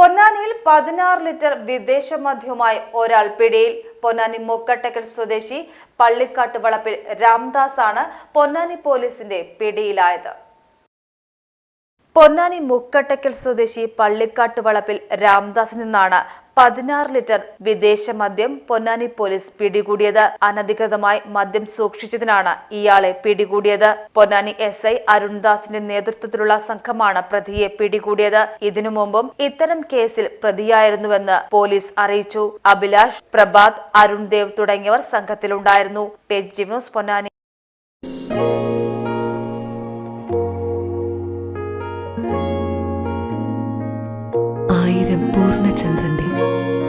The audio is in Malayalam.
പൊന്നാനിയിൽ പതിനാറ് ലിറ്റർ വിദേശ മദ്യവുമായി ഒരാൾ പിടിയിൽ. പൊന്നാനി മുക്കട്ടക്കൽ സ്വദേശി പള്ളിക്കാട്ട് വളപ്പിൽ രാംദാസ് ആണ് പൊന്നാനി പോലീസിന്റെ പിടിയിലായത്. പൊന്നാനി മുക്കട്ടക്കൽ സ്വദേശി പള്ളിക്കാട്ട് വളപ്പിൽ രാംദാസിൽ നിന്നാണ് പതിനാറ് ലിറ്റർ വിദേശ മദ്യം പൊന്നാനി പോലീസ് പിടികൂടിയത്. അനധികൃതമായി മദ്യം സൂക്ഷിച്ചതിനാണ് ഇയാളെ പിടികൂടിയത്. പൊന്നാനി എസ് ഐ അരുൺദാസിന്റെ നേതൃത്വത്തിലുള്ള സംഘമാണ് പ്രതിയെ പിടികൂടിയത്. ഇതിനു മുമ്പും ഇത്തരം കേസിൽ പ്രതിയായിരുന്നുവെന്ന് പോലീസ് അറിയിച്ചു. അഭിലാഷ് പ്രഭാത് അരുൺദേവ് തുടങ്ങിയവർ സംഘത്തിലുണ്ടായിരുന്നു. ന്യൂസ് പൊന്നാനി. ആയിരം പൂർണചന്ദ്രന്റെ